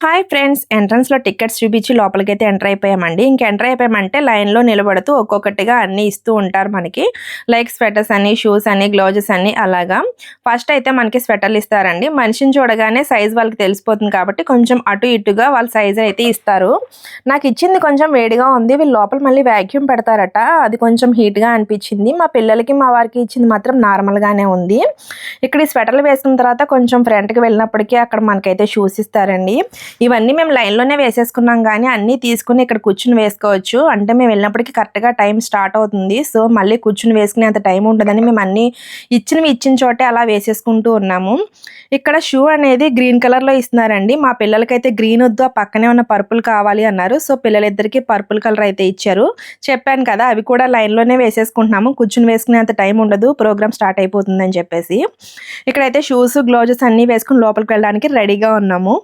Hi friends ఎంట్రన్స్లో tickets చూపించి లోపలికైతే ఎంటర్ అయిపోయామండి. ఇంక ఎంటర్ అయిపోయామంటే లైన్లో నిలబడుతూ ఒక్కొక్కటిగా అన్ని ఇస్తూ ఉంటారు మనకి. లైక్ స్వెటర్స్ అని షూస్ అని గ్లౌజెస్ అని అలాగా. ఫస్ట్ అయితే మనకి స్వెటర్లు ఇస్తారండి. మనిషిని చూడగానే సైజ్ వాళ్ళకి తెలిసిపోతుంది కాబట్టి కొంచెం అటు ఇటుగా వాళ్ళ సైజ్ అయితే ఇస్తారు. నాకు ఇచ్చింది కొంచెం వేడిగా ఉంది. వీళ్ళు లోపల మళ్ళీ వ్యాక్యూమ్ పెడతారట. అది కొంచెం హీట్గా అనిపించింది. మా పిల్లలకి మా వారికి ఇచ్చింది మాత్రం నార్మల్గానే ఉంది. ఇక్కడ ఈ స్వెటర్లు వేసిన తర్వాత కొంచెం ఫ్రంట్కి వెళ్ళినప్పటికీ అక్కడ మనకైతే షూస్ ఇస్తారండి. ఇవన్నీ మేము లైన్లోనే వేసేసుకున్నాం కానీ అన్నీ తీసుకుని ఇక్కడ కూర్చుని వేసుకోవచ్చు. అంటే మేము వెళ్ళినప్పటికీ కరెక్ట్గా టైం స్టార్ట్ అవుతుంది. సో మళ్ళీ కూర్చుని వేసుకునే అంత టైం ఉంటుందని మేము అన్నీ ఇచ్చినవి ఇచ్చిన చోటే అలా వేసేసుకుంటూ ఉన్నాము. ఇక్కడ షూ అనేది గ్రీన్ కలర్లో ఇస్తున్నారండి. మా పిల్లలకైతే గ్రీన్ వద్దు ఆ పక్కనే ఉన్న పర్పుల్ కావాలి అన్నారు. సో పిల్లలిద్దరికీ పర్పుల్ కలర్ అయితే ఇచ్చారు. చెప్పాను కదా అవి కూడా లైన్లోనే వేసేసుకుంటున్నాము. కూర్చుని వేసుకునేంత టైం ఉండదు. ప్రోగ్రామ్ స్టార్ట్ అయిపోతుందని చెప్పేసి. ఇక్కడైతే షూస్ గ్లోజెస్ అన్నీ వేసుకుని లోపలికి వెళ్ళడానికి రెడీగా ఉన్నాము.